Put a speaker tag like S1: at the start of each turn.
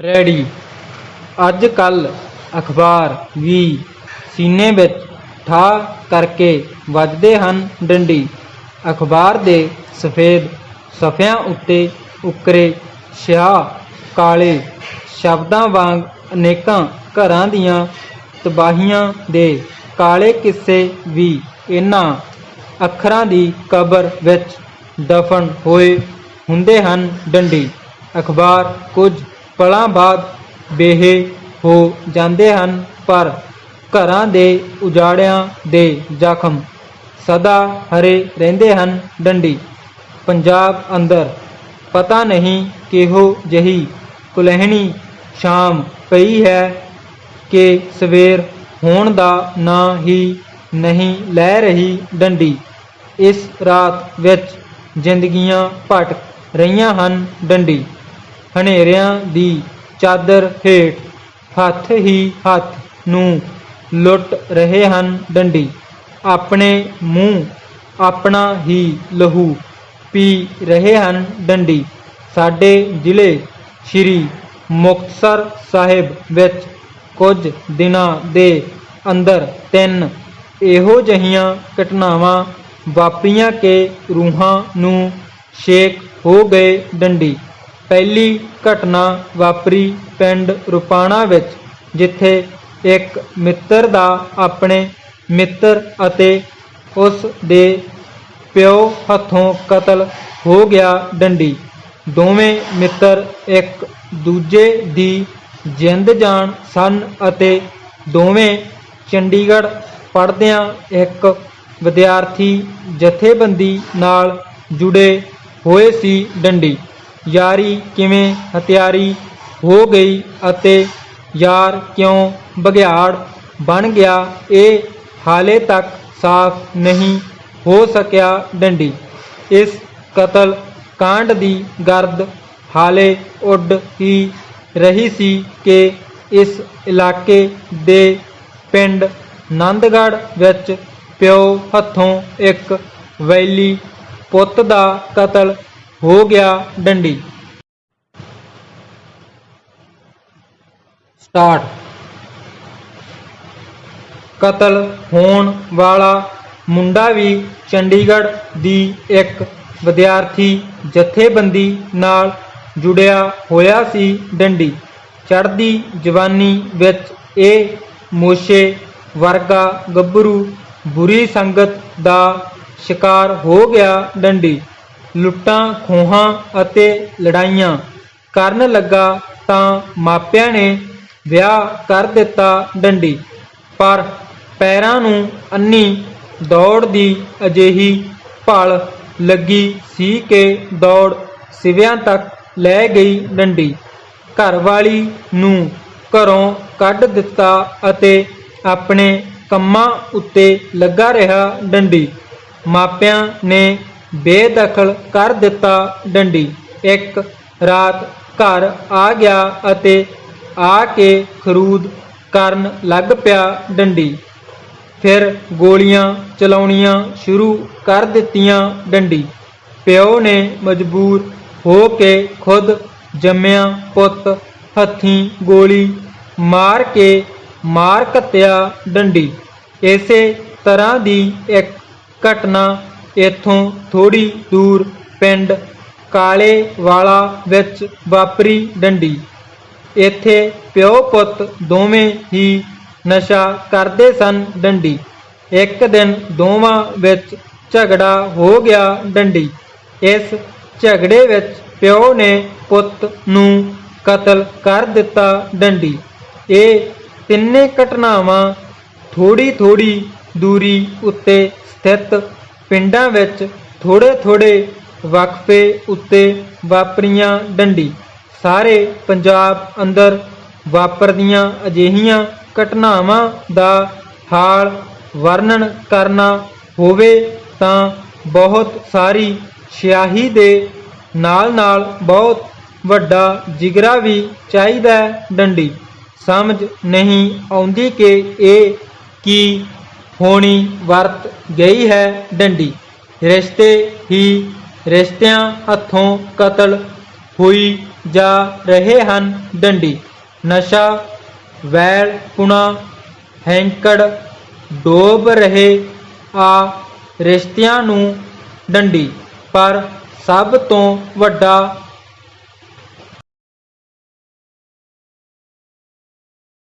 S1: Ready. ਅੱਜ ਕੱਲ ਅਖਬਾਰ ਵੀ ਸੀਨੇ ਵਿੱਚ ਠਾ ਕਰਕੇ ਵੱਜਦੇ ਹਨ ਡੰਡੀ। ਅਖਬਾਰ ਦੇ ਸਫੇਦ ਸਫ਼ਿਆਂ ਉੱਤੇ ਉੱਕਰੇ ਸ਼ਿਆ ਕਾਲੇ ਸ਼ਬਦਾਂ ਵਾਂਗ ਅਨੇਕਾਂ ਘਰਾਂ ਦੀਆਂ ਤਬਾਹੀਆਂ ਦੇ ਕਾਲੇ ਕਿੱਸੇ ਵੀ ਇਹਨਾਂ ਅੱਖਰਾਂ ਦੀ ਕਬਰ ਵਿੱਚ ਦਫਨ ਹੋਏ ਹੁੰਦੇ ਹਨ ਡੰਡੀ। ਅਖਬਾਰ ਕੁਝ ਪਲਾਂ ਬਾਅਦ ਬੇਹੇ ਹੋ ਜਾਂਦੇ ਹਨ, ਪਰ ਘਰਾਂ ਦੇ ਉਜਾੜਿਆਂ ਦੇ ਜ਼ਖਮ ਸਦਾ ਹਰੇ ਰਹਿੰਦੇ ਹਨ, ਡੰਡੀ। ਪੰਜਾਬ ਅੰਦਰ ਪਤਾ ਨਹੀਂ ਕਿਹੋ ਜਹੀ ਕੁਲਹਿਣੀ ਸ਼ਾਮ ਪਈ ਹੈ ਕਿ ਸਵੇਰ ਹੋਣ ਦਾ ਨਾਂ ਹੀ ਨਹੀਂ ਲੈ ਰਹੀ ਡੰਡੀ। ਇਸ ਰਾਤ ਵਿੱਚ ਜ਼ਿੰਦਗੀਆਂ ਭਟਕ ਰਹੀਆਂ ਹਨ, ਡੰਡੀ। ਹਨੇਰਿਆਂ ਦੀ ਚਾਦਰ ਹੇਠ ਹੱਥ ਹੀ ਹੱਥ ਨੂੰ ਲੁੱਟ ਰਹੇ ਹਨ ਡੰਡੀ। ਆਪਣੇ ਮੂੰਹ ਆਪਣਾ ਹੀ ਲਹੂ ਪੀ ਰਹੇ ਹਨ ਡੰਡੀ। ਸਾਡੇ ਜ਼ਿਲ੍ਹੇ ਸ਼੍ਰੀ ਮੁਕਤਸਰ ਸਾਹਿਬ ਵਿੱਚ ਕੁਝ ਦਿਨਾਂ ਦੇ ਅੰਦਰ ਤਿੰਨ ਇਹੋ ਜਿਹੀਆਂ ਘਟਨਾਵਾਂ ਵਾਪਰੀਆਂ ਕਿ ਰੂਹਾਂ ਨੂੰ ਸ਼ੇਕ ਹੋ ਗਏ ਡੰਡੀ। ਪਹਿਲੀ ਘਟਨਾ ਵਾਪਰੀ ਪਿੰਡ ਰੁਪਾਣਾ ਵਿੱਚ, ਜਿੱਥੇ ਇੱਕ ਮਿੱਤਰ ਦਾ ਆਪਣੇ ਮਿੱਤਰ ਅਤੇ ਉਸ ਦੇ ਪਿਓ ਹੱਥੋਂ ਕਤਲ ਹੋ ਗਿਆ ਡੰਡੀ। ਦੋਵੇਂ ਮਿੱਤਰ ਇੱਕ ਦੂਜੇ ਦੀ ਜਿੰਦ ਜਾਨ ਸਨ ਅਤੇ ਦੋਵੇਂ ਚੰਡੀਗੜ੍ਹ ਪੜ੍ਹਦਿਆਂ ਇੱਕ ਵਿਦਿਆਰਥੀ ਜਥੇਬੰਦੀ ਨਾਲ ਜੁੜੇ ਹੋਏ ਸੀ ਡੰਡੀ। ਯਾਰੀ ਕਿਵੇਂ ਹਥਿਆਰੀ ਹੋ ਗਈ ਅਤੇ ਯਾਰ ਕਿਉਂ ਬਘਿਆੜ ਬਣ ਗਿਆ, ਇਹ ਹਾਲੇ ਤੱਕ ਸਾਫ਼ ਨਹੀਂ ਹੋ ਸਕਿਆ ਡੰਡੀ। ਇਸ ਕਤਲ ਕਾਂਡ ਦੀ ਗਰਦ ਹਾਲੇ ਉੱਡ ਹੀ ਰਹੀ ਸੀ ਕਿ ਇਸ ਇਲਾਕੇ ਦੇ ਪਿੰਡ ਨੰਦਗੜ੍ਹ ਵਿੱਚ ਪਿਓ ਹੱਥੋਂ ਇੱਕ ਵੈਲੀ ਪੁੱਤ ਦਾ ਕਤਲ ਹੋ ਗਿਆ ਡੰਡੀ। ਸਟਾਰਟ। ਕਤਲ ਹੋਣ ਵਾਲਾ ਮੁੰਡਾ ਵੀ ਚੰਡੀਗੜ੍ਹ ਦੀ ਇੱਕ ਵਿਦਿਆਰਥੀ ਜਥੇਬੰਦੀ ਨਾਲ ਜੁੜਿਆ ਹੋਇਆ ਸੀ ਡੰਡੀ। ਚੜ੍ਹਦੀ ਜਵਾਨੀ ਵਿੱਚ ਇਹ ਮੋਸ਼ੇ ਵਰਗਾ ਗੱਭਰੂ ਬੁਰੀ ਸੰਗਤ ਦਾ ਸ਼ਿਕਾਰ ਹੋ ਗਿਆ ਡੰਡੀ। ਲੁੱਟਾਂ, ਖੋਹਾਂ ਅਤੇ ਲੜਾਈਆਂ। ਕਰਨ ਲੱਗਾ ਤਾਂ ਮਾਪਿਆਂ ਨੇ ਵਿਆਹ ਕਰ ਦਿੱਤਾ ਡੰਡੀ। ਪਰ ਪੈਰਾਂ ਨੂੰ ਅੰਨੀ ਦੌੜ ਦੀ ਅਜਿਹੀ ਭਲ ਲੱਗੀ ਸੀ ਕਿ ਦੌੜ ਸਿਵਿਆਂ ਤੱਕ ਲੈ ਗਈ ਡੰਡੀ। ਘਰਵਾਲੀ ਨੂੰ ਘਰੋਂ ਕੱਢ ਦਿੱਤਾ ਅਤੇ ਆਪਣੇ ਕੰਮਾਂ ਉੱਤੇ ਲੱਗਾ ਰਿਹਾ ਡੰਡੀ। ਮਾਪਿਆਂ ਨੇ ਬੇਦਖਲ ਕਰ ਦਿੱਤਾ ਡੰਡੀ। ਇੱਕ ਰਾਤ ਘਰ ਆ ਗਿਆ ਅਤੇ ਆ ਕੇ ਖਰੂਦ ਕਰਨ ਲੱਗ ਪਿਆ ਡੰਡੀ। ਫਿਰ ਗੋਲੀਆਂ ਚਲਾਉਣੀਆਂ ਸ਼ੁਰੂ ਕਰ ਦਿੱਤੀਆਂ ਡੰਡੀ। ਪਿਓ ਨੇ ਮਜਬੂਰ ਹੋ ਕੇ ਖੁਦ ਜੰਮਿਆ ਪੁੱਤ ਹੱਥੀਂ ਗੋਲੀ ਮਾਰ ਕੇ ਮਾਰ ਕੱਤਿਆ ਡੰਡੀ। ਇਸੇ ਤਰ੍ਹਾਂ ਦੀ ਇੱਕ ਘਟਨਾ ਇੱਥੋਂ ਥੋੜੀ ਦੂਰ ਪਿੰਡ ਕਾਲੇ ਵਾਲਾ ਵਿੱਚ ਵਾਪਰੀ ਡੰਡੀ। ਇੱਥੇ ਪਿਓ ਪੁੱਤ ਦੋਵੇਂ ਹੀ ਨਸ਼ਾ ਕਰਦੇ ਸਨ ਡੰਡੀ। ਇੱਕ ਦਿਨ ਦੋਵਾਂ ਵਿੱਚ ਝਗੜਾ ਹੋ ਗਿਆ ਡੰਡੀ। ਇਸ ਝਗੜੇ ਵਿੱਚ ਪਿਓ ਨੇ ਪੁੱਤ ਨੂੰ ਕਤਲ ਕਰ ਦਿੱਤਾ ਡੰਡੀ। ਇਹ ਤਿੰਨੇ ਘਟਨਾਵਾਂ ਥੋੜੀ ਥੋੜੀ ਦੂਰੀ ਉੱਤੇ ਸਥਿਤ ਪਿੰਡਾਂ ਵਿੱਚ ਥੋੜੇ ਥੋੜੇ ਵਕਫੇ ਉੱਤੇ ਵਾਪਰੀਆਂ ਡੰਡੀ। ਸਾਰੇ ਪੰਜਾਬ ਅੰਦਰ ਵਾਪਰਦੀਆਂ ਅਜਿਹੀਆਂ ਘਟਨਾਵਾਂ ਦਾ ਹਾਲ ਵਰਣਨ ਕਰਨਾ ਹੋਵੇ ਤਾਂ ਬਹੁਤ ਸਾਰੀ ਸਿਆਹੀ ਦੇ ਨਾਲ ਨਾਲ ਬਹੁਤ ਵੱਡਾ ਜਿਗਰਾ ਵੀ ਚਾਹੀਦਾ ਡੰਡੀ। ਸਮਝ ਨਹੀਂ ਆਉਂਦੀ ਕਿ ਇਹ ਕੀ ਹੋਣੀ ਵਰਤ ਗਈ ਹੈ ਡੰਡੀ। ਰਿਸ਼ਤੇ ਹੀ ਰਿਸ਼ਤਿਆਂ ਹੱਥੋਂ ਕਤਲ ਹੋਈ ਜਾ ਰਹੇ ਹਨ ਡੰਡੀ। ਨਸ਼ਾ, ਵੈਲ, ਪੁਣਾ, ਹੈਂਕੜ, ਡੋਬ ਰਹੇ ਆ ਰਿਸ਼ਤਿਆਂ ਨੂੰ ਡੰਡੀ। ਪਰ ਸਭ ਤੋਂ ਵੱਡਾ